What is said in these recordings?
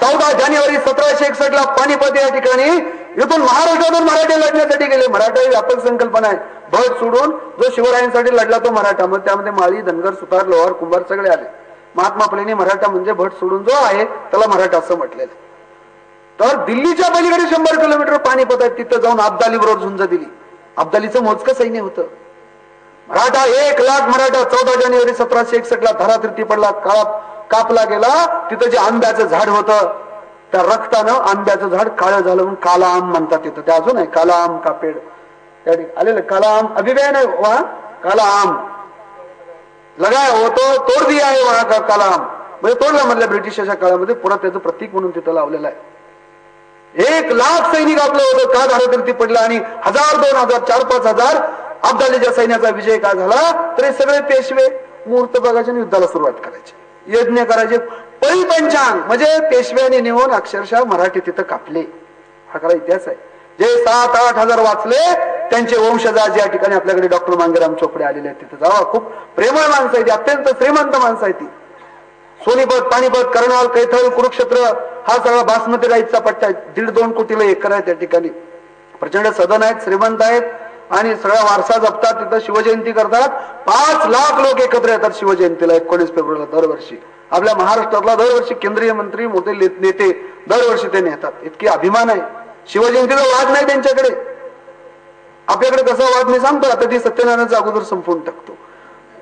चौदा जानेवारी सतराशे एकसष्ट ला पानिपत या ठिकाणी इथून महाराष्ट्रातून मराठे लढण्यासाठी गेले. मराठा ही व्यापक संकल्पना आहे. भट सोडून जो शिवरायांसाठी लढला तो मराठा. मग त्यामध्ये माळी धनगर सुतार लोहार कुंभार सगळे आले. महात्मा फुलेंनी मराठा म्हणजे भट सोडून जो आहे त्याला मराठा असं म्हटलेलं तर दिल्लीच्या पलीकडे शंभर किलोमीटर पाणीपत आहे तिथं जाऊन अब्दाली बरोबर झुंज दिली. अब्दालीचं मोजकं सैन्य होतं. मराठा एक लाख मराठा. चौदा जानेवारी सतराशे एकसष्ट ला धरातीर्थी पडला. काळात कापला गेला तिथं जे आंब्याचं झाड होतं त्या रक्तानं आंब्याचं झाड काळं झालं म्हणून काला आम म्हणतात तिथं. ते अजून आहे काला आम कापेड आलेलं काला आम अभिव्यय नाही वा काला आम लगाय होतो तोड दिया आहे वहा का काला आम म्हणजे तोडला म्हणल्या ब्रिटिशाच्या काळामध्ये पुन्हा त्याचं प्रतीक म्हणून तिथं लावलेलं आहे. एक लाख सैनिक आपलं होतं का धारतीर्थी पडलं आणि हजार दोन हजार चार पाच हजार अब्दालीच्या सैन्याचा विजय का झाला? तर हे सगळे पेशवे मुहूर्त बघायचे युद्धाला सुरुवात करायची. यज्ञ करायचे. परिपंचांग म्हणजे पेशव्याने नेऊन अक्षरशः मराठी तिथं कापले. हा खरा इतिहास आहे. जे सात आठ हजार वाचले त्यांचे वंशजाज या ठिकाणी आपल्याकडे डॉक्टर मांगेराम चोपडे आलेले आहेत तिथे. जावा खूप प्रेमळ माणसं आहे ती. अत्यंत श्रीमंत माणसं आहे ती. सोनीपत पाणीपत करणाल कैथल कुरुक्षेत्र हा सगळा बासमती राईचा पट्टा आहे. दीड दोन कोटीला एकर आहे त्या ठिकाणी. प्रचंड सदन आहेत श्रीमंत आहेत. आणि सगळा वारसा जपतात तिथं शिवजयंती करतात. पाच लाख लोक एकत्र येतात शिवजयंतीला एकोणीस फेब्रुवारीला दरवर्षी. आपल्या महाराष्ट्रातला दरवर्षी केंद्रीय मंत्री मोठे नेते दरवर्षी ते नेतात. इतकी अभिमान आहे. शिवजयंतीचा वाद नाही त्यांच्याकडे. आपल्याकडे कसा वाद मी सांगतो आता ती सत्यनारायणचा अगोदर संपवून टाकतो.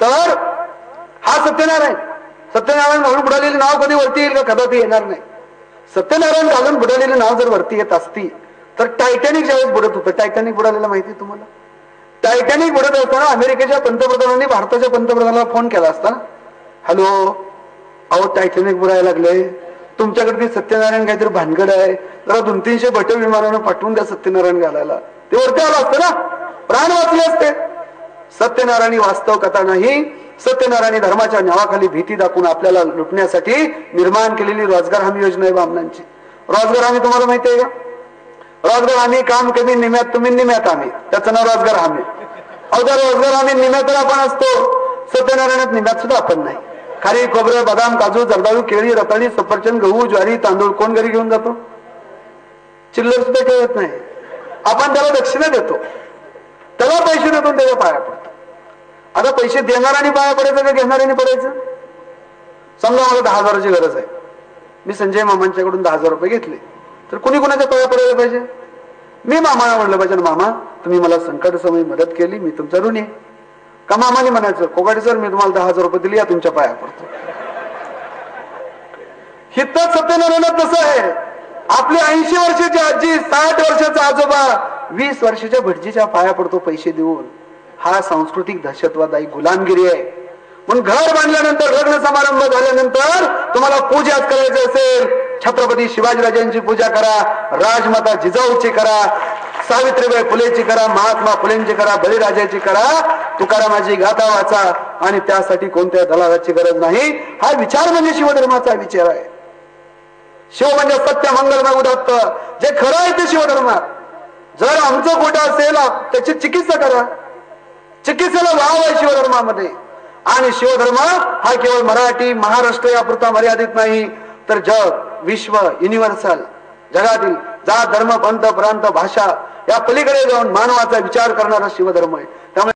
तर हा सत्यनारायण. सत्यनारायण घालून बुडालेले नाव कधी वरती येईल का? कदापि येणार नाही. सत्यनारायण घालून बुडालेले नाव जर वरती येत असती तर टायटॅनिक ज्यावेळेस बुडत होतं टायटॅनिक बुडालेलं माहिती आहे तुम्हाला? टायटॅनिक बुडत असताना अमेरिकेच्या पंतप्रधानांनी भारताच्या पंतप्रधानाला फोन केला असता हॅलो अहो टायटॅनिक बुडायला लागले तुमच्याकडे ती सत्यनारायण काहीतरी भानगड आहे. जरा दोन तीनशे बट विमानानं पाठवून द्या सत्यनारायण घालायला. ते वरती आलं असतं ना? प्राण वाचले असते. सत्यनारायणी वास्तव कथा नाही. सत्यनारायणी धर्माच्या नावाखाली भीती दाखवून आपल्याला लुटण्यासाठी निर्माण केलेली रोजगार हमी योजना आहे बामनांची रोजगार हमी तुम्हाला माहिती आहे का? रोजगार हमी काम कमी निम्यात तुम्ही निम्यात आम्ही. त्याचं नाव रोजगार हमी अवघा रोजगार हमी निम्यात तर आपण असतो. सत्यनारायणात निम्यात सुद्धा आपण नाही. खारी खोबरं बदाम काजू जर्दाळू केळी रताळी सफरचंद गहू ज्वारी तांदूळ कोण घरी घेऊन जातो? चिल्लर सुद्धा ठेवत नाही. आपण त्याला दक्षिणा देतो. त्याला पैसे देतो त्याच्या पाया पडतो. आता पैसे देणाऱ्याने पाया पडायचं का घेणाऱ्याने पडायचं? समजा मला दहा हजाराची गरज आहे. मी संजय मामांच्याकडून दहा हजार रुपये घेतले. तर कुणी कुणाच्या पाया पडायला पाहिजे? मी मामाला म्हणलं पाहिजे मामा तुम्ही मला संकट समय मदत केली मी तुमचा ऋणी आहे. का मामाने म्हणायचं कोगाडी सर मी तुम्हाला दहा हजार रुपये दिली या तुमच्या पाया पडतो. हितच सत्यनारायण तसं आहे. आपली ऐंशी वर्षाची आजी साठ वर्षाचा आजोबा वीस वर्षाच्या भटजीच्या पाया पडतो पैसे देऊन. हा सांस्कृतिक दहशतवादाई गुलामगिरी आहे. म्हणून घर बांधल्यानंतर लग्न समारंभ झाल्यानंतर तुम्हाला पूजा करायचं असेल छत्रपती शिवाजीराजांची पूजा करा राजमाता जिजाऊची करा सावित्रीबाई फुलेची करा महात्मा फुलेंची करा बळीराजाची करा तुकारामाची गाथा वाचा आणि त्यासाठी कोणत्या दलालाची गरज नाही हा विचार म्हणजे शिवधर्माचा विचार आहे. शिव म्हणजे सत्य मंगल उदात्त. जे खरं आहे ते शिवधर्मात जर आमचं खोटं असेल त्याची चिकित्सा करा. चिकित्सेला वाव आहे शिवधर्मामध्ये. आणि शिवधर्म हा केवळ मराठी महाराष्ट्र यापुरता मर्यादित नाही. तर जग विश्व युनिव्हर्सल जगातील जात धर्म पंथ प्रांत भाषा या पलीकडे जाऊन मानवाचा विचार करणारा शिवधर्म आहे. त्यामुळे